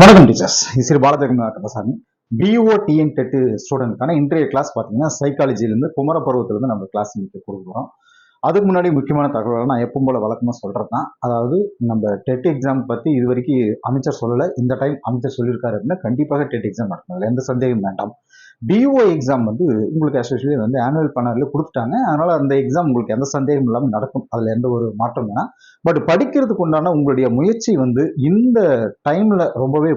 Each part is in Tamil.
வணக்கம் teachers Sri Balajeganath Kandasamy. PO TN TET ஸ்டூடெண்ட்கான இன்றைய கிளாஸ் பார்த்தீங்கன்னா சைக்காலஜிலேருந்து குமர பருவத்திலேருந்து நம்ம கிளாஸ் இன்னைக்கு கொடுக்குறோம் அதுக்கு முன்னாடி முக்கியமான தகவல்கள் நான் எப்பவும் போல வழக்கமாக சொல்கிறது தான். அதாவது நம்ம டெட் எக்ஸாம் பற்றி இது வரைக்கும் அமைச்சர் சொல்லலை. இந்த டைம் அமைச்சர் சொல்லியிருக்காரு அப்படின்னா கண்டிப்பாக டெட் எக்ஸாம் நடக்கும். எந்த சந்தேகம் வேண்டாம். பிஓ எக்ஸாம் வந்து உங்களுக்கு எஸ்பெஷலி வந்து ஆனுவல் பண்ணரில் கொடுத்துட்டாங்க. அதனால் அந்த எக்ஸாம் உங்களுக்கு எந்த சந்தேகம் இல்லாமல் நடக்கும். அதில் எந்த ஒரு மாற்றம் வேணாம். பட் படிக்கிறதுக்கு உண்டான உங்களுடைய முயற்சி வந்து இந்த டைமில் ரொம்பவே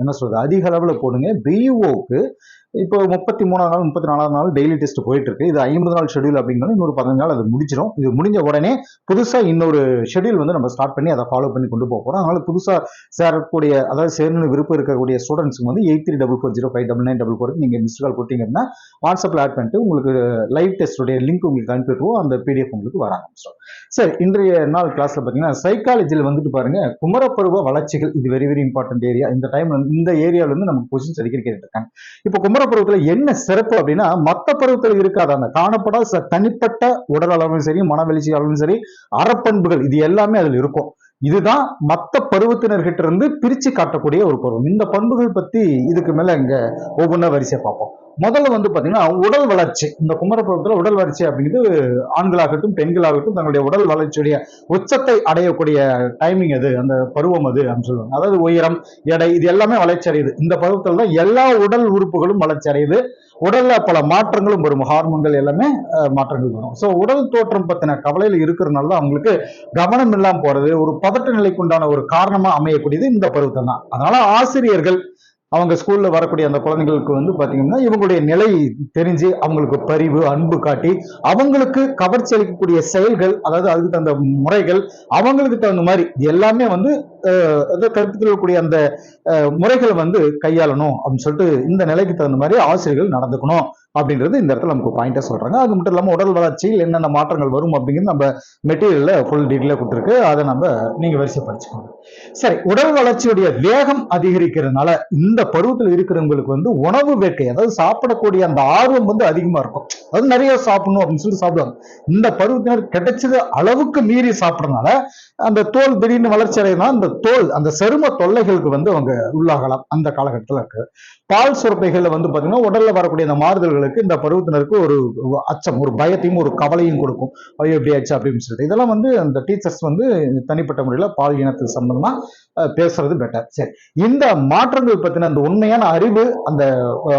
என்ன சொல்றது அதிக அளவில் போடுங்க. பிஓக்கு இப்போ முப்பத்தி மூணாவது நாள் முப்பத்தி நாலாவது நாள் டெய்லி டெஸ்ட் போயிட்டு இருக்கு இது ஐம்பது நாள் ஷெடியூல் அப்படிங்கிறது இன்னொரு பதினஞ்சு நாள் அது முடிச்சிடும் இது முடிஞ்ச உடனே புதுசாக இன்னொரு ஷெடியூல் வந்து நம்ம ஸ்டார்ட் பண்ணி அதை ஃபாலோ பண்ணி கொண்டு போக போகிறோம் அதனால புதுசாக சேரக்கூடிய அதாவது சேரணும் விருப்பம் இருக்கக்கூடிய ஸ்டூடெண்ட்ஸ்க்கு வந்து eight three double four zero five double nine double ஃபோருக்கு நீங்கள் மிஸ்ட் கால் கொடுத்தீங்க அப்படின்னா வாட்ஸ்அப்பில் ஆட் பண்ணிட்டு உங்களுக்கு லைவ் டெஸ்ட்டுடைய லிங்க் உங்களுக்கு அனுப்பிடுவோம் அந்த பிடிஎஃப் உங்களுக்கு வர ஆரம்பிச்சிடும் சார் இன்றைய நாள் கிளாஸில் பார்த்தீங்கன்னா சைக்காலஜியில் வந்துட்டு பாருங்க குமரப்பருவ வளர்ச்சிகள் இது வெரி வெரி இம்பார்ட்டன்ட் ஏரியா இந்த டைம்ல இந்த ஏரியாவிலேருந்து வந்து நமக்கு கொஸ்டின்ஸ் அடிக்கடி கேட்டுருக்காங்க இப்போ பருவத்தில் என்ன சிறப்பு அப்படின்னா மற்ற பருவத்தில் இருக்காத. அந்த காணப்படாத தனிப்பட்ட உடல் அளவும் சரி மனவெளிச்சி அளவும் சரி அறப்பண்புகள் இது எல்லாமே அதில் இருக்கும். இதுதான் மற்ற பருவத்தினர்கிட்ட இருந்து பிரிச்சு காட்டக்கூடிய ஒரு பருவம். இந்த பண்புகள் பத்தி இதுக்கு மேல இங்க ஒவ்வொன்றா வரிசையை பார்ப்போம். முதல்ல வந்து பார்த்தீங்கன்னா உடல் வளர்ச்சி. இந்த குமரப்பருவத்துல உடல் வளர்ச்சி அப்படிங்கிறது ஆண்களாகட்டும் பெண்களாகட்டும் தங்களுடைய உடல் வளர்ச்சியுடைய உச்சத்தை அடையக்கூடிய டைமிங் அது அந்த பருவம் அது அப்படின்னு சொல்லுவாங்க. அதாவது உயரம் எடை இது எல்லாமே வளர்ச்சி அடையுது. இந்த பருவத்தில் தான் எல்லா உடல் உறுப்புகளும் வளர்ச்சி அடையுது. உடல்ல பல மாற்றங்களும் வரும். ஹார்மோன்கள் எல்லாமே மாற்றங்கள் வரும். ஸோ உடல் தோற்றம் பற்றின கவலையில் இருக்கிறனால தான் அவங்களுக்கு கவனம் இல்லாமல் போறது ஒரு பதட்ட நிலைக்குண்டான ஒரு காரணமாக அமையக்கூடியது இந்த பருவத்தை தான். அதனால ஆசிரியர்கள் அவங்க ஸ்கூல்ல வரக்கூடிய அந்த குழந்தைங்களுக்கு வந்து பாத்தீங்கன்னா இவங்களுடைய நிலை தெரிஞ்சு அவங்களுக்கு பரிவு அன்பு காட்டி அவங்களுக்கு கவர்ச்சி அளிக்கக்கூடிய செயல்கள் அதாவது அதுக்கு தகுந்த முறைகள் அவங்களுக்கு தகுந்த மாதிரி இது எல்லாமே வந்து அஹ், அந்த முறைகளை வந்து கையாளணும் அப்படின்னு சொல்லிட்டு இந்த நிலைக்கு தகுந்த மாதிரி ஆசிரியர்கள் நடந்துக்கணும். அப்படின்றது இந்த இடத்துல நமக்கு பாயிண்டாக சொல்கிறாங்க அது மட்டும் இல்லாமல் உடல் வளர்ச்சியில் என்னென்ன மாற்றங்கள் வரும் அப்படிங்கிறது நம்ம மெட்டீரியலில் ஃபுல் டீட்டெயிலாக கொடுத்துருக்கு. அதை நம்ம நீங்கள் வரிசை படிச்சுக்கோங்க. சரி உடல் வளர்ச்சியுடைய வேகம் அதிகரிக்கிறதுனால இந்த பருவத்தில் இருக்கிறவங்களுக்கு வந்து உணவு வேட்கை அதாவது சாப்பிடக்கூடிய அந்த ஆர்வம் வந்து அதிகமாக இருக்கும். அது நிறைய சாப்பிடணும் அப்படின்னு சொல்லி சாப்பிடுவாங்க. இந்த பருவத்தினர் கிடைச்சது அளவுக்கு மீறி சாப்பிட்றதுனால அந்த தோல் திடீர்னு வளர்ச்சி அடையினா அந்த தோல் அந்த சரும தொல்லைகளுக்கு வந்து அவங்க உள்ளாகலாம். அந்த காலகட்டத்தில் இருக்கு. பால் சுரப்பைகளில் வந்து பார்த்தீங்கன்னா உடலில் வரக்கூடிய அந்த மாறுதல்களுக்கு இந்த பருவத்தினருக்கு ஒரு அச்சம் ஒரு பயத்தையும் ஒரு கவலையும் கொடுக்கும். ஐயோ எப்படி ஆச்சு அப்படின்னு சொல்லிட்டு. இதெல்லாம் வந்து அந்த டீச்சர்ஸ் வந்து தனிப்பட்ட முறையில பால் இனத்துக்கு சம்பந்தமா பேசுறது பெட்டர் சரி. இந்த மாற்றங்கள் பத்தின அந்த உண்மையான அறிவு அந்த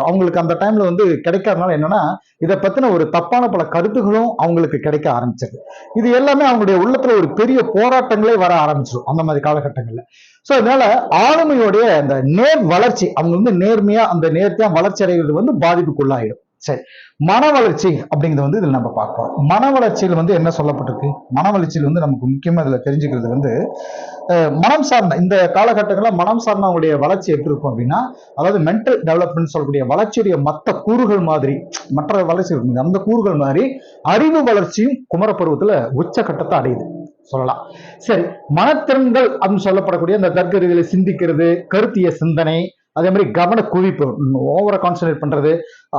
அவங்களுக்கு அந்த டைம்ல வந்து கிடைக்காதனால என்னன்னா இதை பத்தின ஒரு தப்பான பல கருத்துகளும் அவங்களுக்கு கிடைக்க ஆரம்பிச்சது. இது எல்லாமே அவங்களுடைய உள்ளத்துல ஒரு பெரிய போராட்டங்களே வர ஆரம்பிச்சிடும் அந்த மாதிரி காலகட்டங்கள்ல. சோ அதனால ஆளுமையோடைய அந்த நேர் வளர்ச்சி அவங்க வந்து நேர்மையா அந்த நேர்த்தியா வளர்ச்சி அடைகிறது வந்து பாதிப்புக்குள்ளாயிடும். சரி. மன வளர்ச்சி அப்படிங்கிறது வந்து இதில் நம்ம பார்ப்போம். மன வளர்ச்சியில் வந்து என்ன சொல்லப்பட்டிருக்கு? மன வளர்ச்சியில் வந்து நமக்கு முக்கியமாக இதில் தெரிஞ்சுக்கிறது வந்து மனம் சார்ந்த இந்த காலகட்டங்களில் மனம் சார்ந்த அவங்களுடைய வளர்ச்சி எப்படி இருக்கும் அப்படின்னா அதாவது மென்டல் டெவலப்மெண்ட் சொல்லக்கூடிய வளர்ச்சியுடைய மற்ற கூறுகள் மாதிரி மற்ற வளர்ச்சி இருக்கும். அந்த கூறுகள் மாதிரி அறிவு வளர்ச்சியும் குமரப்பருவத்தில் உச்சக்கட்டத்தை அடையுது. சொல்லலாம். சரி. மனத்திறன்கள் அப்படின்னு சொல்லப்படக்கூடிய அந்த தர்க்க சிந்திக்கிறது கருத்திய சிந்தனை அதே மாதிரி கவன குவிப்பு ஓவரா கான்சன்ட்ரேட் பண்றது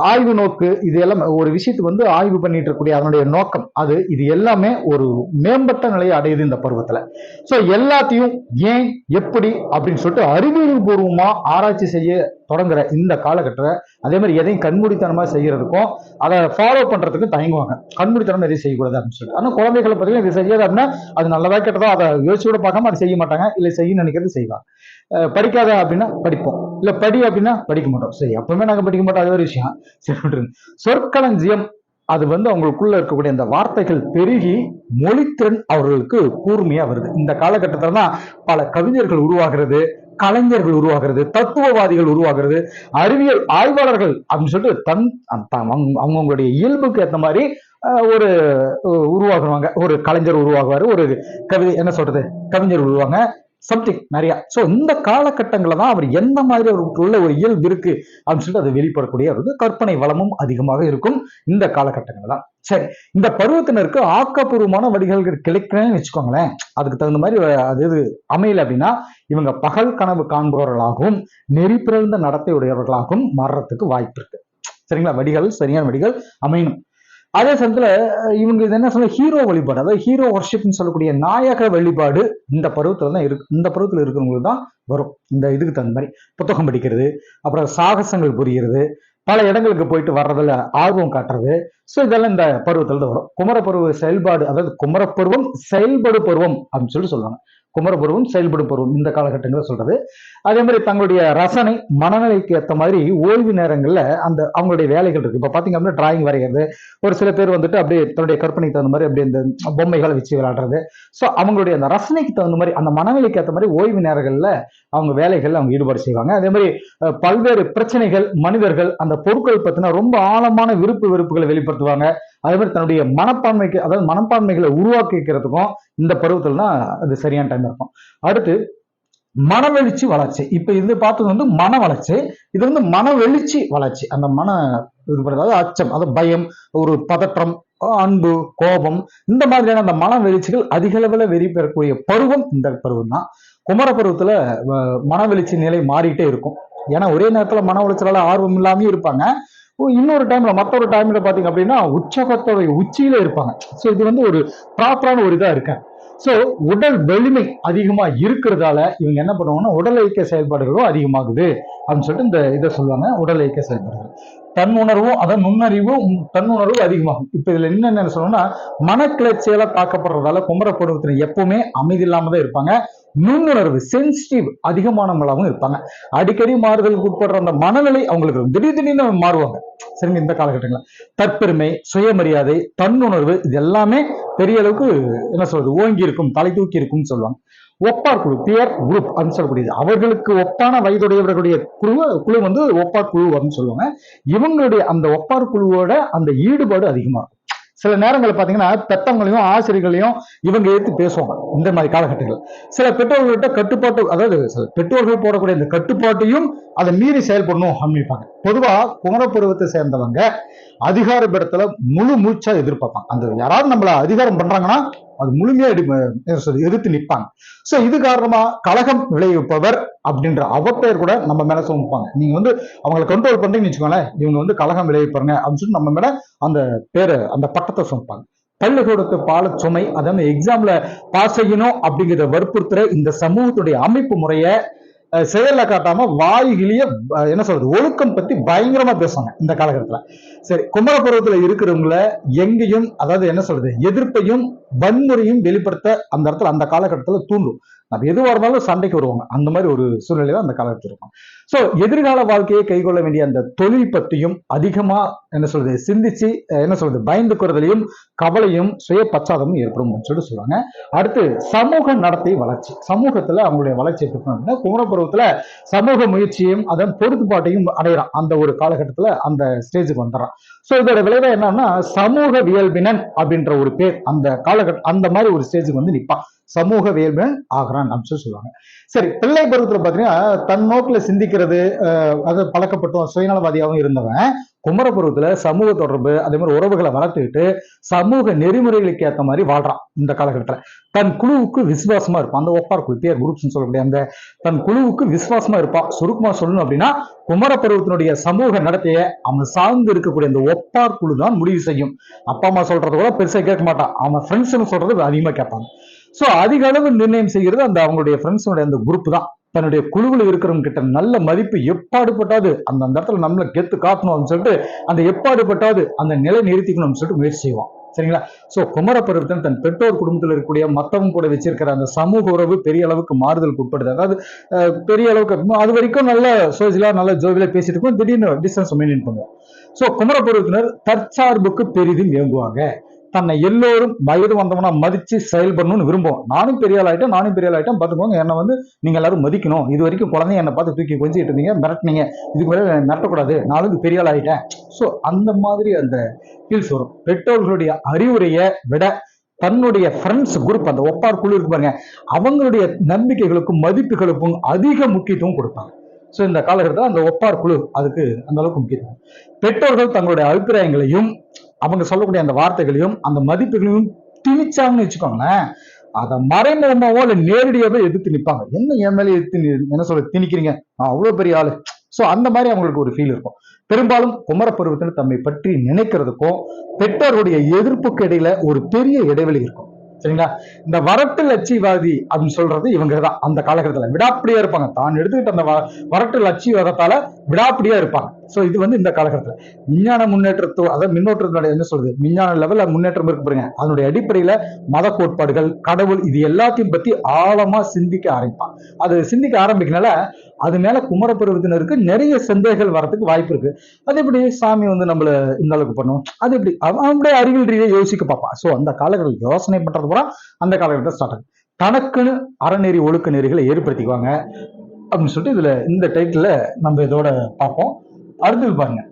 ஆய்வு நோக்கு இது எல்லாம் ஒரு விஷயத்துக்கு வந்து ஆய்வு பண்ணிட்டு இருக்கக்கூடிய அதனுடைய நோக்கம். அது இது எல்லாமே ஒரு மேம்பட்ட நிலையை அடையுது இந்த பருவத்துல. சோ எல்லாத்தையும் ஏன் எப்படி அப்படின்னு சொல்லிட்டு அறிவியல் பூர்வமா ஆராய்ச்சி செய்ய தொடங்குற இந்த காலகட்டத்தை அதே மாதிரி எதையும் கண்மூடித்தனமா செய்யறதுக்கும் அதை ஃபாலோ பண்றதுக்கும் தயங்குவாங்க. கண்மூடித்தனம் எதையும் செய்யக்கூடாது அப்படின்னு சொல்லிட்டு. ஆனால் குழந்தைகளை பார்த்தீங்கன்னா இது செய்யாது அப்படின்னா அது நல்லதா கெட்டதா அதை யோசிச்சு கூட பார்க்காம அதை செய்ய மாட்டாங்க இல்லை செய்ய நினைக்கிறது செய்வாங்க. படிக்காத அப்படின்னா படிப்போம். இல்ல படி அப்படின்னா படிக்க மாட்டோம். சரி எப்பவுமே நாங்க படிக்க மாட்டோம். அது ஒரு விஷயம். சரி விட்டுருங்க. சொற்களஞ்சியம் அது வந்து அவங்களுக்குள்ள இருக்கக்கூடிய அந்த வார்த்தைகள் பெருகி மொழித்திறன் அவர்களுக்கு கூர்மையா வருது. இந்த காலகட்டத்தில் தான் பல கவிஞர்கள் உருவாகிறது கலைஞர்கள் உருவாகிறது தத்துவவாதிகள் உருவாகிறது அறிவியல் ஆய்வாளர்கள் அப்படின்னு சொல்லிட்டு தன் அந்த- அவங்க- இயல்புக்கு ஏற்ற மாதிரி ஒரு உருவாகுவாங்க. ஒரு கலைஞர் உருவாகுவார் ஒரு கவிதை என்ன சொல்றது? கவிஞர் உருவாங்க. சம்திங் நிறைய. ஸோ இந்த காலகட்டங்களில் தான் அவர் எந்த மாதிரி அவருக்குள்ள ஒரு இயல்பு இருக்கு அப்படின்னு சொல்லிட்டு அது வெளிப்படக்கூடிய ஒரு கற்பனை வளமும் அதிகமாக இருக்கும் இந்த காலகட்டங்களில் தான். சரி இந்த பருவத்தினருக்கு ஆக்கப்பூர்வமான வடிகள் கிடைக்கிறேன்னு வச்சுக்கோங்களேன். அதுக்கு தகுந்த மாதிரி அது இது அமையல அப்படின்னா இவங்க பகல் கனவு காண்பவர்களாகவும் நெறி பிறந்த நடத்தை உடையவர்களாகவும் மாறுறதுக்கு வாய்ப்பு இருக்கு. சரிங்களா? வடிகள் சரியான வடிகள் அமையணும். அதே சமயத்துல இவங்க இது என்ன சொல்ல ஹீரோ வழிபாடு. அதாவது ஹீரோ ஒர்ஷிப்னு சொல்லக்கூடிய நாயக வழிபாடு இந்த பருவத்துல தான் இருக்கு. இந்த பருவத்துல இருக்கிறவங்களுக்கு தான் வரும். இந்த இதுக்கு தகுந்த மாதிரி. புத்தகம் படிக்கிறது அப்புறம் சாகசங்கள் புரிகிறது பல இடங்களுக்கு போயிட்டு வர்றதுல ஆர்வம் காட்டுறது. ஸோ இதெல்லாம் இந்த பருவத்துல தான் வரும். குமரப்பருவ செயல்பாடு அதாவது குமரப்பருவம் செயல்படு பருவம் அப்படின்னு சொல்லி சொல்லுவாங்க. குமரப்பருவம் செயல்படும் பருவம் இந்த காலகட்டங்களில் சொல்றது. அதே மாதிரி தங்களுடைய ரசனை மனநிலைக்கு ஏற்ற மாதிரி ஓய்வு நேரங்களில் அந்த அவங்களுடைய வேலைகள் இருக்கு. இப்போ பார்த்தீங்க அப்படின்னா டிராயிங் வரைகிறது ஒரு சில பேர் வந்துட்டு அப்படியே தன்னுடைய கற்பனைக்கு தகுந்த மாதிரி அப்படியே இந்த பொம்மைகளை வச்சு விளையாடுறது. ஸோ அவங்களுடைய அந்த ரசனைக்கு தகுந்த மாதிரி அந்த மனநிலைக்கு ஏற்ற மாதிரி ஓய்வு நேரங்களில் அவங்க வேலைகளில் அவங்க ஈடுபாடு செய்வாங்க. அதே மாதிரி பல்வேறு பிரச்சனைகள் மனிதர்கள் அந்த பொருட்கள் பத்தின ரொம்ப ஆழமான விருப்பு வெறுப்புகளை வெளிப்படுத்துவாங்க. அதே மாதிரி தன்னுடைய மனப்பான்மைக்கு அதாவது மனப்பான்மைகளை உருவாக்கிக்கிறதுக்கும் இந்த பருவத்தில் தான் அது சரியான டைம் இருக்கும். அடுத்து மனவெழுச்சி வளர்ச்சி. இப்ப இது பார்த்தது வந்து மன வளர்ச்சி இது வந்து மனவெழுச்சி வளர்ச்சி. அந்த மன இது பண்ணுறது அதாவது அச்சம் அது பயம் ஒரு பதற்றம் அன்பு கோபம் இந்த மாதிரியான அந்த மன வெளிச்சிகள் அதிக அளவில் வெறி பெறக்கூடிய பருவம் இந்த பருவம் தான் குமர பருவத்தில் அஹ், நிலை மாறிட்டே இருக்கும். ஏன்னா ஒரே நேரத்துல மன உளைச்சலால் ஆர்வம் இல்லாமையும் இருப்பாங்க. இன்னொரு டைம்ல மற்றொரு டைம்ல பாத்தீங்க அப்படின்னா உற்சாகத்தோட உச்சியில இருப்பாங்க. ஸோ இது வந்து ஒரு ப்ராப்பரான ஒரு இதா இருக்கேன் ஸோ உடல் வலிமை அதிகமா இருக்கிறதால இவங்க என்ன பண்ணுவாங்கன்னா உடல் இயக்க செயல்பாடுகளும் அதிகமாகுது. அப்படின்னு சொல்லிட்டு இந்த இதை சொல்லுவாங்க உடல் இயக்க செயல்பாடுகள். தன் உணர்வும் அதான் நுண்ணறிவும் தன்னுணர்வு அதிகமாகும். இப்ப இதுல என்னென்ன சொல்லணும்னா மனக்கிளர்ச்சியால தாக்கப்படுறதால குமரப்படுவத்தினர் எப்பவுமே அமைதி இல்லாம தான் இருப்பாங்க. நுண்ணுணர்வு சென்சிட்டிவ் அதிகமானவங்களாகவும் இருப்பாங்க. அடிக்கடி மாறுதலுக்கு உட்படுற அந்த மனநிலை அவங்களுக்கு திடீர் திடீர்னு மாறுவாங்க. சரிங்க இந்த காலகட்டங்களில். தற்பெருமை சுயமரியாதை தன்னுணர்வு இது எல்லாமே பெரிய அளவுக்கு என்ன சொல்றது ஓங்கி இருக்கும் தலை தூக்கி இருக்கும்னு சொல்லுவாங்க. ஒப்பார் குழு பியர் குரூப் அப்படின்னு சொல்லக்கூடியது. அவர்களுக்கு ஒப்பான வயதுடையவர்களுடைய குழு குழு வந்து ஒப்பார் குழு அப்படின்னு சொல்லுவாங்க. இவங்களுடைய அந்த ஒப்பார் குழுவோட அந்த ஈடுபாடு அதிகமா இருக்கும். சில நேரங்களில் பார்த்தீங்கன்னா பெத்தவங்களையும் ஆசிரியர்களையும் இவங்க எடுத்து பேசுவாங்க. இந்த மாதிரி காலகட்டங்கள். சில பெற்றோர்கள்ட்ட கட்டுப்பாட்டு அதாவது சில பெற்றோர்கள் போடக்கூடிய இந்த கட்டுப்பாட்டையும் அதை மீறி செயல்படணும் அமைப்பாங்க பொதுவாக குமரப்பருவத்தை சேர்ந்தவங்க அதிகார பீடத்துல முழு மூச்சா எதிர்பார்ப்பாங்க. அந்த யாராவது நம்மளை அதிகாரம் பண்றாங்கன்னா அது முழுமையா எதிர்த்து நிற்பாங்க சோ இது காரணமா கலகம் விளைவிப்பவர் அப்படின்ற அவப்பெயர் கூட நம்ம மேல சுமப்பாங்க நீங்க வந்து அவங்களை கண்ட்ரோல் பண்றீங்கன்னு வச்சுக்கோங்களேன் இவங்க வந்து கழகம் விளைவிப்பாங்க அப்படின்னு சொல்லி நம்ம மேல அந்த பேரை அந்த பட்டத்தை சுமப்பாங்க பள்ளிக்கூடத்து பால சுமை அதாவது எக்ஸாம்ல பாஸ் செய்யணும் அப்படிங்கிறத வற்புறுத்துற இந்த சமூகத்துடைய அமைப்பு முறையை செயல்ல காட்டாம வாய்கிலிய என்ன சொல்றது ஒழுக்கம் பத்தி பயங்கரமா பேசுவாங்க இந்த காலகட்டத்துல. சரி குமரபருவத்துல இருக்கிறவங்கள எங்கேயும் அதாவது என்ன சொல்றது எதிர்ப்பையும் வன்முறையும் வெளிப்படுத்த அந்த இடத்துல அந்த காலகட்டத்துல தூண்டும். அது எதுவாக இருந்தாலும் சண்டைக்கு வருவாங்க. அந்த மாதிரி ஒரு சூழ்நிலை தான் அந்த காலகட்டத்தில் இருக்கும். ஸோ எதிர்கால வாழ்க்கையை கைகொள்ள வேண்டிய அந்த தொழில் பற்றியும் அதிகமாக என்ன சொல்றது சிந்திச்சு என்ன சொல்றது பயந்துக்கிறதுலையும் கவலையும் சுய பச்சாதமும் ஏற்படும் அப்படின்னு சொல்லிட்டு சொல்லுவாங்க அடுத்து சமூக நடத்தை வளர்ச்சி. சமூகத்தில் அவங்களுடைய வளர்ச்சி எப்படி அப்படின்னா குமரபருவத்துல சமூக முயற்சியும் அதன் பொறுத்துப்பாட்டையும் அடையிறான். அந்த ஒரு காலகட்டத்தில் அந்த ஸ்டேஜுக்கு வந்துடுறான். ஸோ இதோட விளைவாக என்னன்னா சமூக வியல்பினன் அப்படின்ற ஒரு பேர் அந்த காலகட்ட அந்த மாதிரி ஒரு ஸ்டேஜுக்கு வந்து நிற்பான் சமூக வியல்பினன் ஆகிறான் அப்படின்னு சொல்லி சொல்லுவாங்க. சரி பிள்ளை பருவத்தில் பார்த்தீங்கன்னா தன் நோக்கில் சிந்திக்கிறது அது பழக்கப்பட்டும் சுயநலவாதியாகவும் இருந்தவன் குமரபுரத்துல சமூக தொடர்பு அதே மாதிரி உறவுகளை வளர்த்துக்கிட்டு சமூக நெறிமுறைகளுக்கு ஏற்ற மாதிரி வாழ்றான் இந்த காலகட்டத்தில். தன் குழுவுக்கு விசுவாசமா இருப்பான். அந்த ஒப்பார் குழு பேர் குரூப்ஸ் சொல்லக்கூடிய அந்த தன் குழுவுக்கு விசுவாசமா இருப்பான். சுருக்கமா சொல்லணும் அப்படின்னா குமர பருவத்தினுடைய சமூக நடத்தைய அவன் சார்ந்து இருக்கக்கூடிய அந்த ஒப்பார் குழு தான் முடிவு செய்யும். அப்பா அம்மா சொல்றது கூட பெருசா கேட்க மாட்டான். அவன் ஃப்ரெண்ட்ஸ்னு சொல்றது அதிகமாக கேட்பாங்க சோ அதிக அளவு நிர்ணயம் செய்கிறது அந்த அவங்களுடைய ஃப்ரெண்ட்ஸோட அந்த குரூப் தான். தன்னுடைய குழுவில் இருக்கிறவங்க கிட்ட நல்ல மதிப்பு எப்பாடுபட்டாது அந்த அந்த இடத்துல நம்மளை கெத்து காட்டணும்னு அப்படின்னு சொல்லிட்டு அந்த எப்பாடுபட்டாது அந்த நிலை நிறுத்திக்கணும்னு சொல்லிட்டு முயற்சி செய்வான். சரிங்களா? சோ குமர பருவத்தன் தன் பெற்றோர் குடும்பத்தில் இருக்கக்கூடிய மத்தவங்க கூட வச்சிருக்கிற அந்த சமூக உறவு பெரிய அளவுக்கு மாறுதலுக்கு உட்படுது. அதாவது பெரிய அளவுக்கு அது வரைக்கும் நல்ல சோசியலா நல்ல ஜோவியலா பேசிட்டு இருக்கோம். திடீர்னு டிஸ்டன்ஸ் மெயின்டைன் பண்ணுவோம். சோ குமர பருவத்தினர் தற்சார்புக்கு பெரிதும் இயங்குவாங்க தன்னை எல்லோரும் வயது வந்தவனா மதிச்சு செயல்படணும்னு விரும்புவோம். நானும் பெரிய ஆள் நானும் பெரிய ஆள் ஆயிட்டேன் பார்த்துக்கோங்க என்னை வந்து நீங்க எல்லாரும் மதிக்கணும். இது வரைக்கும் குழந்தைய என்னை பார்த்து தூக்கி கொஞ்சிட்டு இருந்தீங்க மிரட்டினீங்க. இதுக்கு மேலே மிரட்டக்கூடாது. நாளுக்கு வந்து பெரிய ஆளாயிட்டேன். ஸோ அந்த மாதிரி அந்த ஃபீல்ஸ் வரும். பெற்றோர்களுடைய அறிவுரையை விட தன்னுடைய ஃப்ரெண்ட்ஸ் குரூப் அந்த ஒப்பார் குழு இருக்கு பாருங்க அவங்களுடைய நம்பிக்கைகளுக்கும் மதிப்புகளுக்கும் அதிக முக்கியத்துவம் கொடுப்பாங்க. ஸோ இந்த காலகட்டத்தில் அந்த ஒப்பார் குழு அதுக்கு அந்த அளவுக்கு முக்கியத்துவம். பெற்றோர்கள் தங்களுடைய அபிப்பிராயங்களையும் அவங்க சொல்லக்கூடிய அந்த வார்த்தைகளையும் அந்த மதிப்புகளையும் திணிச்சாங்கன்னு வச்சுக்கோங்களேன் அதை மறைமுகமாவோ இல்லை நேரடியாகவே எதிர்த்து நிற்பாங்க என்ன என் மேலே எதிர்த்து என்ன சொல்ல திணிக்கிறீங்க? நான் அவ்வளோ பெரிய ஆளு. ஸோ அந்த மாதிரி அவங்களுக்கு ஒரு ஃபீல் இருக்கும். பெரும்பாலும் குமரப்பருவத்தில் தம்மை பற்றி நினைக்கிறதுக்கும் பெற்றோருடைய எதிர்ப்புக்கு இடையில ஒரு பெரிய இடைவெளி இருக்கும். சரிங்களா? இந்த வரட்டு லட்சியவாதி அப்படின்னு சொல்றது இவங்க தான் அந்த காலகட்டத்தில் விடாப்பிடியா இருப்பாங்க. தான் எடுத்துக்கிட்ட அந்த வரட்டு லட்சியவாதத்தால விடாப்பிடியா இருப்பாங்க. ஸோ இது வந்து இந்த காலகட்டத்தில். விஞ்ஞான முன்னேற்றத்தோ அதாவது மின்னோட்டத்தினுடைய என்ன சொல்றது? விஞ்ஞான லெவலில் முன்னேற்றம் இருக்கு பாருங்க. அதனுடைய அடிப்படையில் மத கோட்பாடுகள் கடவுள் இது எல்லாத்தையும் பற்றி ஆழமாக சிந்திக்க ஆரம்பிப்பான். அது சிந்திக்க ஆரம்பிக்கனால அது மேல குமரப்பருவத்தினருக்கு நிறைய சந்தேகங்கள் வரத்துக்கு வாய்ப்பு இருக்கு. அது எப்படி? சாமி வந்து நம்மள இந்த அளவுக்கு பண்ணும். அது எப்படி? அவன் அவனுடைய அறிவியல் ரீதியாக யோசிக்க பார்ப்பான். ஸோ அந்த காலகட்டத்தில் யோசனை பண்றது பூரா அந்த காலகட்டத்தில் ஸ்டார்ட் ஆகும் தனக்குன்னு அறநெறி ஒழுக்க நெறிகளை ஏற்படுத்திக்குவாங்க. அப்படின்னு சொல்லிட்டு இதுல இந்த டைட்டில் நம்ம இதோட பார்ப்போம். அடுத்தது பாருங்க.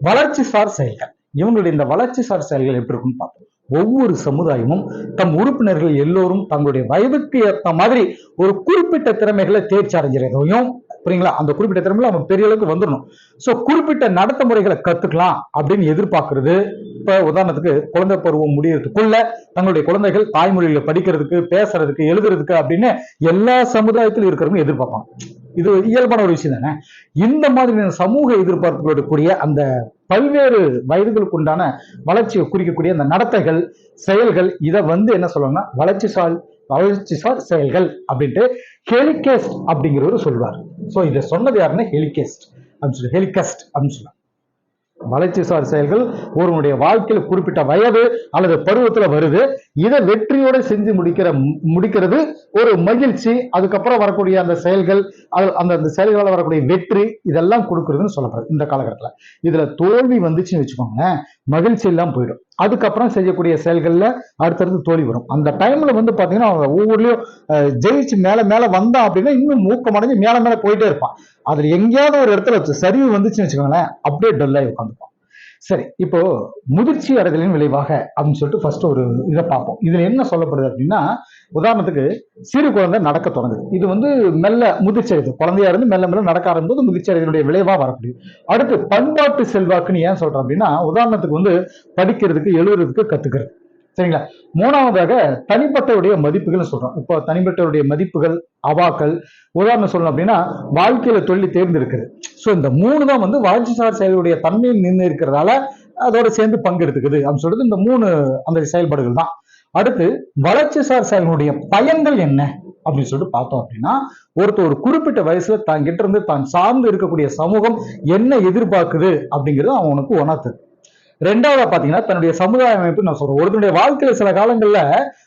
வளர்ச்சி சார் செயல்கள். இவங்களுடைய இந்த வளர்ச்சி சார் செயல்கள் எப்படி இருக்குன்னு பார்ப்போம். ஒவ்வொரு சமுதாயமும் தம் உறுப்பினர்கள் எல்லோரும் தங்களுடைய வயதுக்கு ஏற்ற மாதிரி ஒரு குறிப்பிட்ட திறமைகளை தேர்ச்சி அடைஞ்சிருக்கையும் புரியுங்களா? அந்த குறிப்பிட்ட திறமையில அவங்க பெரிய அளவுக்கு வந்துடணும் ஸோ குறிப்பிட்ட நடத்த முறைகளை கத்துக்கலாம் அப்படின்னு எதிர்பார்க்கறது. இப்ப உதாரணத்துக்கு குழந்தை பருவம் முடியறதுக்குள்ள தங்களுடைய குழந்தைகள் தாய்மொழியில படிக்கிறதுக்கு பேசுறதுக்கு எழுதுறதுக்கு அப்படின்னு எல்லா சமுதாயத்திலும் இருக்கிறவங்க எதிர்பார்ப்பாங்க. இது இயல்பான ஒரு விஷயம் தானே? இந்த மாதிரியான சமூக எதிர்பார்ப்புகளோட கூடிய அந்த பல்வேறு வயதுகளுக்கு உண்டான வளர்ச்சியை குறிக்கக்கூடிய அந்த நடத்தைகள் செயல்கள் இதை வந்து என்ன சொல்லணும்னா வளர்ச்சி சால் வளர்ச்சிசார் செயல்கள் அப்படின்ட்டு ஹெலிகேஸ்ட் அப்படிங்கிறவர் சொல்வார். சோ இதை சொன்னது யாருன்னா ஹெலிகேஸ்ட் அப்படின்னு சொல்லி ஹெலிகஸ்ட் அப்படின்னு சொல்லுவாங்க வளர்ச்சிசார் செயல்கள் ஒருவனுடைய வாழ்க்கையில் குறிப்பிட்ட வயது அல்லது பருவத்துல வருது. இதை வெற்றியோட செஞ்சு முடிக்கிற முடிக்கிறது ஒரு மகிழ்ச்சி அதுக்கப்புறம் வரக்கூடிய அந்த செயல்கள் அது அந்த அந்த செயல்களால் வரக்கூடிய வெற்றி இதெல்லாம் கொடுக்குறதுன்னு சொல்லப்படுது இந்த காலகட்டத்துல. இதுல தோல்வி வந்துச்சுன்னு வச்சுக்கோங்களேன் மகிழ்ச்சி எல்லாம் போயிடும். அதுக்கப்புறம் செய்யக்கூடிய செயல்களில் அடுத்தடுத்து தோல்வி வரும். அந்த டைம்ல வந்து பார்த்தீங்கன்னா அவங்க ஒவ்வொருலையும் ஜெயிச்சு மேலே மேலே வந்தான் அப்படின்னா இன்னும் மூக்கமடைஞ்சு மேலே மேலே போயிட்டே இருப்பான். அதில் எங்கேயாவது ஒரு இடத்துல வச்சு சரிவு வந்துச்சுன்னு வச்சுக்கோங்களேன் அப்படியே டல்லாகி உட்காந்துப்பான் சரி இப்போ முதிர்ச்சி அடைதலின் விளைவாக அப்படின்னு சொல்லிட்டு ஃபர்ஸ்ட் ஒரு இதை பார்ப்போம். இதுல என்ன சொல்லப்படுது அப்படின்னா உதாரணத்துக்கு சிறு குழந்தை நடக்க தொடங்குது. இது வந்து மெல்ல முதிர்ச்சி அடைது குழந்தையா இருந்து மெல்ல மெல்ல நடக்க ஆரம்பிக்கும் முதிர்ச்சி அடைதலுடைய விளைவா வரக்கூடியது. அடுத்து பண்பாட்டு செல்வாக்குன்னு ஏன் சொல்றேன் அப்படின்னா உதாரணத்துக்கு வந்து படிக்கிறதுக்கு எழுதுறதுக்கு கத்துக்கிறது. சரிங்களா? மூணாவதாக தனிப்பட்டவருடைய மதிப்புகள்னு சொல்றோம். இப்போ தனிப்பட்டவருடைய மதிப்புகள் அவாக்கள் உதாரணம் சொல்லணும் அப்படின்னா வாழ்க்கையில தொழில் தேர்ந்தெடுக்கிறது. ஸோ இந்த மூணு தான் வந்து வாழ்க்கைசார் செயலுடைய தன்மையை நிர்ணயிக்கிறதால அதோட சேர்ந்து பங்கெடுத்துக்குது அப்படின்னு சொல்லிட்டு இந்த மூணு அந்த செயல்பாடுகள் தான். அடுத்து வளர்ச்சிசார் செயலினுடைய பயன்கள் என்ன அப்படின்னு சொல்லிட்டு பார்த்தோம் அப்படின்னா ஒருத்தர் ஒரு குறிப்பிட்ட வயசுல தான் கிட்ட இருந்து தான் சார்ந்து இருக்கக்கூடிய சமூகம் என்ன எதிர்பார்க்குது அப்படிங்கிறது அவனுக்கு உணர்த்துது. ரெண்டாவதா பாத்தீங்கன்னா தன்னுடைய சமுதாய அமைப்பு நான் சொல்றேன். ஒருத்தனுடைய வாழ்க்கையில சில காலங்கள்ல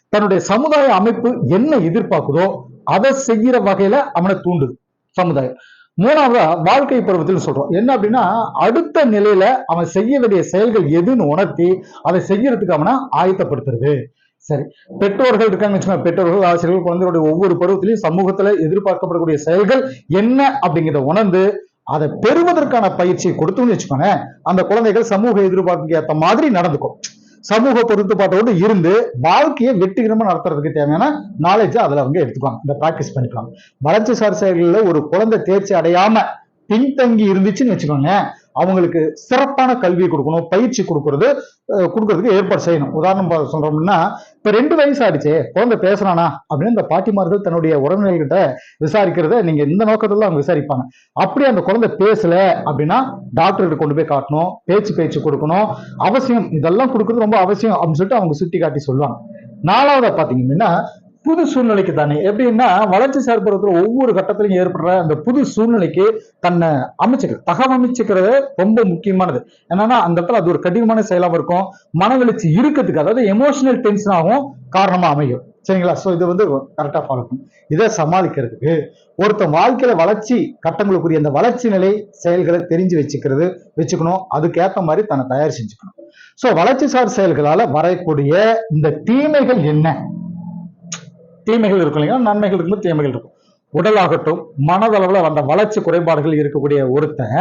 தன்னுடைய சமுதாய அமைப்பு என்ன எதிர்பார்க்குதோ அதை செய்யற வகையில அவனை தூண்டுது சமுதாயம். மூணாவதா வாழ்க்கை பருவத்தில் சொல்றோம். என்ன அப்படின்னா அடுத்த நிலையில அவன் செய்ய வேண்டிய செயல்கள் எதுன்னு உணர்த்தி அதை செய்யறதுக்கு அவனை ஆயத்தப்படுத்துறது. சரி. பெற்றோர்கள் இருக்காங்க வச்சுக்கோங்க. பெற்றோர்கள் ஆசிரியர்கள் குழந்தைகளுடைய ஒவ்வொரு பருவத்திலையும் சமூகத்துல எதிர்பார்க்கப்படக்கூடிய செயல்கள் என்ன அப்படிங்கிறத உணர்ந்து அதை பெறுவதற்கான பயிற்சியை கொடுத்தோம்னு வச்சுக்கோங்க அந்த குழந்தைகள் சமூக எதிர்பார்ப்புக்கு ஏற்ற மாதிரி நடந்துக்கும். சமூக பொருத்துப்பாட்டோடு இருந்து வாழ்க்கையை வெற்றிகரமா நடத்துறதுக்கு தேவையான நாலேஜை அதுல அவங்க எடுத்துக்குவாங்க இந்த ப்ராக்டிஸ் பண்ணிக்கலாம். வளர்ச்சி சார் செயல்களில் ஒரு குழந்தை தேர்ச்சி அடையாம பின்தங்கி இருந்துச்சுன்னு வச்சுக்கோங்க அவங்களுக்கு சிறப்பான கல்வி கொடுக்கணும் பயிற்சி கொடுக்கறது கொடுக்கறதுக்கு ஏற்பாடு செய்யணும். உதாரணம் சொல்றோம்னா இப்ப ரெண்டு வயசு ஆயிடுச்சே குழந்தை பேசுறானா அப்படின்னு இந்த பாட்டிமார்கள் தன்னுடைய உறவினர்கிட்ட விசாரிக்கிறத நீங்க இந்த நோக்கத்துல அவங்க விசாரிப்பாங்க. அப்படி அந்த குழந்தை பேசல அப்படின்னா டாக்டர்கிட்ட கொண்டு போய் காட்டணும் பேச்சு பேச்சு கொடுக்கணும். அவசியம் இதெல்லாம் கொடுக்கறது ரொம்ப அவசியம் அப்படின்னு சொல்லிட்டு அவங்க சுட்டி காட்டி சொல்லுவாங்க. நாலாவதா பாத்தீங்கன்னா புது சூழ்நிலைக்கு தானே. எப்படின்னா வளர்ச்சி செயற்படுறதுல ஒவ்வொரு கட்டத்திலையும் ஏற்படுற அந்த புது சூழ்நிலைக்கு தன்னை அமைச்சுக்கிறது. தகவமைச்சுக்கிறது ரொம்ப முக்கியமானது. என்னன்னா அந்த இடத்துல அது ஒரு கடினமான செயலாகவும் இருக்கும். மனவெளிச்சு இருக்கிறதுக்கு அதாவது எமோஷனல் டென்ஷனாகவும் காரணமாக அமையும். சரிங்களா? ஸோ இது வந்து கரெக்டாக ஃபாலோ பண்ணும் இதை சமாளிக்கிறதுக்கு ஒருத்தன் வாழ்க்கையில வளர்ச்சி கட்டங்களுக்குரிய அந்த வளர்ச்சி நிலை செயல்களை தெரிஞ்சு வச்சுக்கிறது வச்சுக்கணும். அதுக்கேற்ற மாதிரி தன்னை தயார் செஞ்சுக்கணும். ஸோ வளர்ச்சி சார் செயல்களால் வரக்கூடிய இந்த தீமைகள் என்ன? தீமைகள் இருக்கும் இல்லைங்களா? நன்மைகள் இருக்கும் தீமைகள் இருக்கும். உடலாகட்டும் மனதளவில் அந்த வளர்ச்சி குறைபாடுகள் இருக்கக்கூடிய ஒருத்தன்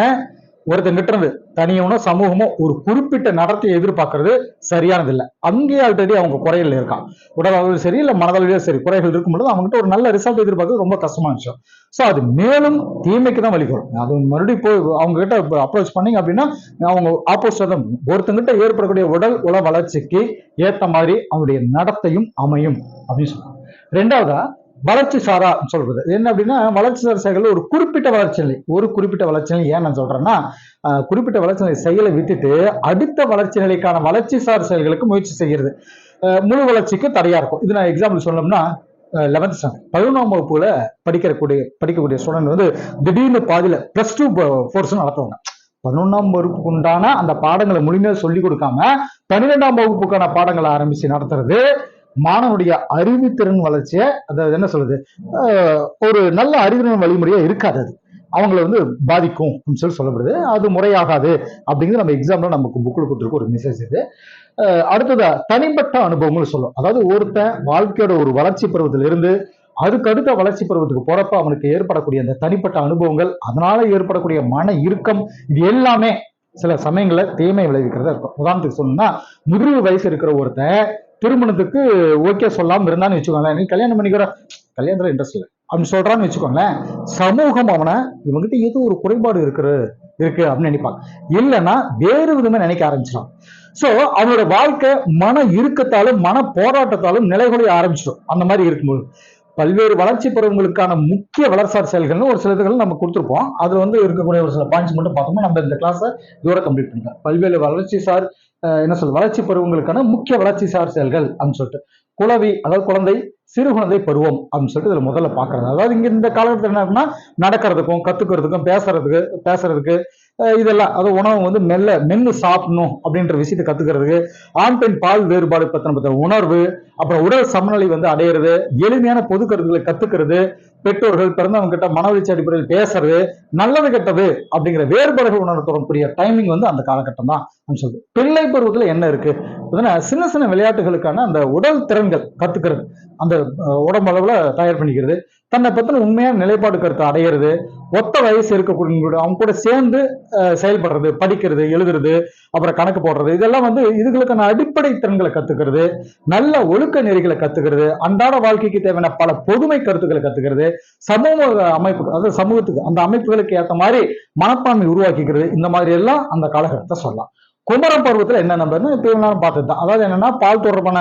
ஒருத்தன் கிட்ட இருந்து தனியவனோ சமூகமோ ஒரு குறிப்பிட்ட நடத்தையை எதிர்பார்க்கறது சரியானது இல்லை அங்கேயே ஆல்ரெடி அவங்க குறைகள் இருக்கான். உடல் சரி இல்லை மனதளவிலே சரி குறைகள் இருக்கும் பொழுது அவங்ககிட்ட ஒரு நல்ல ரிசல்ட் எதிர்பார்க்கறது ரொம்ப கஷ்டமான விஷயம் ஸோ அது மேலும் தீமைக்கு தான் வலிக்கிறோம் அது மறுபடியும் போய் அவங்க கிட்ட அப்ரோச் பண்ணீங்க அப்படின்னா அவங்க ஆப்போசிட் தான் பண்ணும். ஒருத்தங்கிட்ட ஏற்படக்கூடிய உடல் உள வளர்ச்சிக்கு ஏற்ற மாதிரி அவனுடைய நடத்தையும் அமையும் அப்படின்னு சொன்னாங்க ரெண்டாவதா வளர்ச்சி சாரா சொல்றது. என்ன அப்படின்னா வளர்ச்சி சார் செயல்கள் ஒரு குறிப்பிட்ட வளர்ச்சி நிலை. ஒரு குறிப்பிட்ட வளர்ச்சி நிலை ஏன் நான் சொல்றேன்னா குறிப்பிட்ட வளர்ச்சி நிலை செயலை விட்டுட்டு அடுத்த வளர்ச்சி நிலைக்கான வளர்ச்சி சார் செயல்களுக்கு முயற்சி செய்கிறது. முழு வளர்ச்சிக்கு தடையா இருக்கும். இது நான் எக்ஸாம்பிள் சொல்லணும்னா லெவன்த் ஸ்டாண்டர்ட் பதினொன்றாம் வகுப்புல படிக்கிறக்கூடிய படிக்கக்கூடிய ஸ்டூடெண்ட் வந்து திடீர்னு பாதியில பிளஸ் டூ கோர்ஸ் நடத்துவாங்க. பதினொன்றாம் வகுப்புக்கு உண்டான அந்த பாடங்களை முழுமையாக சொல்லி கொடுக்காம பன்னிரெண்டாம் வகுப்புக்கான பாடங்களை ஆரம்பிச்சு நடத்துறது மாணவனுடைய அறிவுத்திறன் வளர்ச்சியை அதாவது என்ன சொல்றது ஒரு நல்ல அறிவுத்திறன் வழிமுறையா இருக்காது அது. அவங்கள வந்து பாதிக்கும் அப்படின்னு சொல்லி சொல்லப்படுது. அது முறையாகாது அப்படிங்கிறது நம்ம எக்ஸாம்ல நமக்கு புக்கில் கொடுத்துருக்க ஒரு மெசேஜ் இது. அடுத்ததா தனிப்பட்ட அனுபவங்கள் சொல்லும். அதாவது ஒருத்தன் வாழ்க்கையோட ஒரு வளர்ச்சி பருவத்திலிருந்து இருந்து வளர்ச்சி பருவத்துக்கு போறப்ப அவனுக்கு ஏற்படக்கூடிய அந்த தனிப்பட்ட அனுபவங்கள் அதனால ஏற்படக்கூடிய மன இறுக்கம் இது எல்லாமே சில சமயங்களில் தீமை விளைவிக்கிறதா இருக்கும். உதாரணத்துக்கு சொல்லணும்னா முதிர்வு வயசு இருக்கிற ஒருத்தன் திருமணத்துக்கு ஓகே சொல்லாம இருந்தான்னு வச்சுக்கோங்களேன். நீ கல்யாணம் பண்ணிக்கிற கல்யாணத்துல இன்ட்ரெஸ்ட் இல்லை. அப்படின்னு சொல்றான்னு வச்சுக்கோங்களேன் சமூகம் அவனை இவங்கிட்ட ஏதோ ஒரு குறைபாடு இருக்கிற இருக்கு அப்படின்னு நினைப்பாங்க. இல்லைன்னா வேறு விதமா நினைக்க ஆரம்பிச்சிடும். சோ அவனோட வாழ்க்கை மன இறுக்கத்தாலும் மன போராட்டத்தாலும் நிலைகுலைய ஆரம்பிச்சிடும். அந்த மாதிரி இருக்கும்போது. பல்வேறு வளர்ச்சி பெறவங்களுக்கான முக்கிய வளர்ச்சார் செயல்கள்னு ஒரு சில இதுகள் நம்ம கொடுத்துருப்போம். அதுல வந்து இருக்கக்கூடிய ஒரு சில பாயிண்ட்ஸ் மட்டும் பார்த்தோம்னா நம்ம இந்த கிளாஸை இதோட கம்ப்ளீட் பண்ணிக்கலாம். பல்வேறு வளர்ச்சி சார் என்ன சொல்ல வளர்ச்சி பருவங்களுக்கான முக்கிய வளர்ச்சி சார் செயல்கள் அப்படின்னு சொல்லிட்டு. குழவி அதாவது குழந்தை சிறு குழந்தை பருவம் அப்படின்னு சொல்லிட்டு இதுல முதல்ல பாக்குறது அதாவது இங்க இந்த காலகட்டத்தில் என்ன அப்படின்னா நடக்கிறதுக்கும் கத்துக்கிறதுக்கும் பேசுறதுக்கு பேசுறதுக்கு இதெல்லாம் அது உணவு வந்து மெல்ல மென்று சாப்பிடணும் அப்படின்ற விஷயத்தை கத்துக்கிறதுக்கு ஆண் பெண் பால் வேறுபாடு பத்தின பத்தின உணர்வு அப்புறம் உடல் சமநிலை வந்து அடையிறது எளிமையான பொது கருத்துக்களை கத்துக்கிறது பெற்றோர்கள் பிறந்தவங்க கிட்ட மனவளர்ச்சி அடிப்படையில் பேசுறது நல்லது கெட்டது அப்படிங்கிற வேறுபாடுகள் உணர்வு டைமிங் வந்து அந்த காலகட்டம் தான் அப்படின்னு சொல்லுது பிள்ளை பருவத்துல என்ன இருக்கு? சின்ன சின்ன விளையாட்டுகளுக்கான அந்த உடல் திறன்கள் கத்துக்கிறது. அந்த உடம்பளவுல தயார் பண்ணிக்கிறது. தன்னை பத்தின உண்மையான நிலைப்பாடு கருத்தை அடையிறது. ஒத்த வயசு இருக்கக்கூடிய அவங்க கூட சேர்ந்து செயல்படுறது படிக்கிறது எழுதுறது அப்புறம் கணக்கு போடுறது இதெல்லாம் வந்து இதுகளுக்கான அடிப்படை திறன்களை கத்துக்கிறது. நல்ல ஒழுக்க நெறிகளை கத்துக்கிறது. அன்றாட வாழ்க்கைக்கு தேவையான பல பொதுமை கருத்துக்களை கத்துக்கிறது. சமூக அமைப்பு அதாவது சமூகத்துக்கு அந்த அமைப்புகளுக்கு ஏற்ற மாதிரி மனப்பான்மை உருவாக்கிக்கிறது. இந்த மாதிரி எல்லாம் அந்த காலகட்டத்தை சொல்லலாம். குமரம் பருவத்தில் என்ன நம்பர்னு இப்போ நான் பார்த்தது தான் அதாவது என்னன்னா பால் தொடர்பான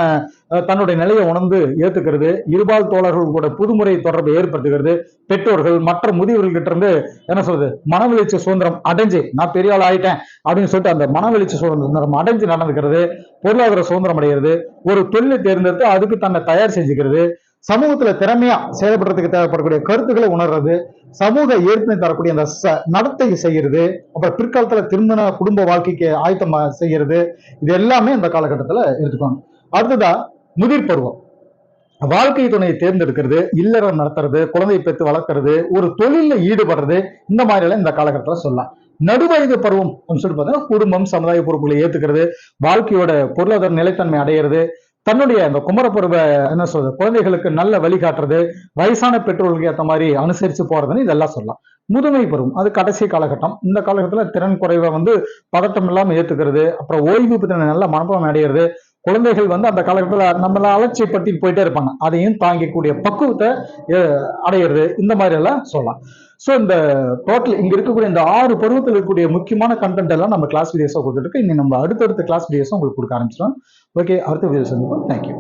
தன்னுடைய நிலையை உணர்ந்து ஏத்துக்கிறது இருபால் தோழர்கள் கூட புதுமுறை தொடர்பை ஏற்படுத்துகிறது பெற்றோர்கள் மற்ற முதியவர்கள்கிட்ட இருந்து என்ன சொல்றது மனவெளிச்ச சுதந்திரம் அடைஞ்சு நான் பெரிய ஆள் ஆயிட்டேன் அப்படின்னு சொல்லிட்டு அந்த மனவெளிச்ச சுதந்திரம் அடைஞ்சு நடந்துக்கிறது பொருளாதார சுதந்திரம் அடைகிறது ஒரு தொழிலை தேர்ந்தெடுத்து அதுக்கு தன்னை தயார் செஞ்சுக்கிறது சமூகத்துல திறமையா செயல்படுறதுக்கு தேவைப்படக்கூடிய கருத்துக்களை உணர்றது சமூக ஏற்பனை தரக்கூடிய அந்த ச- நடத்தை செய்யறது அப்புறம் பிற்காலத்துல திருமண குடும்ப வாழ்க்கைக்கு ஆயத்தம் செய்யறது இது எல்லாமே அந்த காலகட்டத்துல எடுத்துக்கணும். அடுத்ததா முதிர் பருவம். வாழ்க்கை துணையை தேர்ந்தெடுக்கிறது இல்லறம் நடத்துறது குழந்தை பெற்று வளர்க்கறது ஒரு தொழில ஈடுபடுறது இந்த மாதிரி எல்லாம் இந்த காலகட்டத்துல சொல்லலாம். நடுவயது பருவம் அப்படின்னு சொல்லிட்டு பார்த்தீங்கன்னா குடும்பம் சமுதாய பொறுப்புகளை ஏத்துக்கிறது வாழ்க்கையோட பொருளாதார நிலைத்தன்மை அடையிறது தன்னுடைய அந்த குமரப்பருவ என்ன சொல்றது குழந்தைகளுக்கு நல்ல வழிகாட்டுறது வயசான பெற்றோர்களுக்கு ஏற்ற மாதிரி அனுசரிச்சு போறதுன்னு இதெல்லாம் சொல்லலாம். முதுமை பருவம் அது கடைசி காலகட்டம். இந்த காலகட்டத்துல திறன் குறைவை வந்து பதட்டம் இல்லாம ஏத்துக்கிறது அப்புறம் ஓய்வு பற்றின நல்ல மனப்பான்மை அடையிறது. குழந்தைகள் வந்து அந்த காலகட்டத்துல நம்மள அலட்சியப்படுத்தி போயிட்டே இருப்பாங்க. அதையும் தாங்கிக்கூடிய பக்குவத்தை அஹ், அடையிறது. இந்த மாதிரி எல்லாம் சொல்லலாம். ஸோ இந்த டோட்டல் இங்க இருக்கக்கூடிய இந்த ஆறு பருவத்தில் இருக்கக்கூடிய முக்கியமான கண்டென்ட் எல்லாம் நம்ம கிளாஸ் வீடியோஸாக கொடுத்துட்டு இனி நம்ம அடுத்தடுத்த கிளாஸ் வீடியோஸும் உங்களுக்கு கொடுக்க ஆரம்பிச்சிடும் ஓகே அடுத்த வீடியோ சந்திப்போம் தேங்க்யூ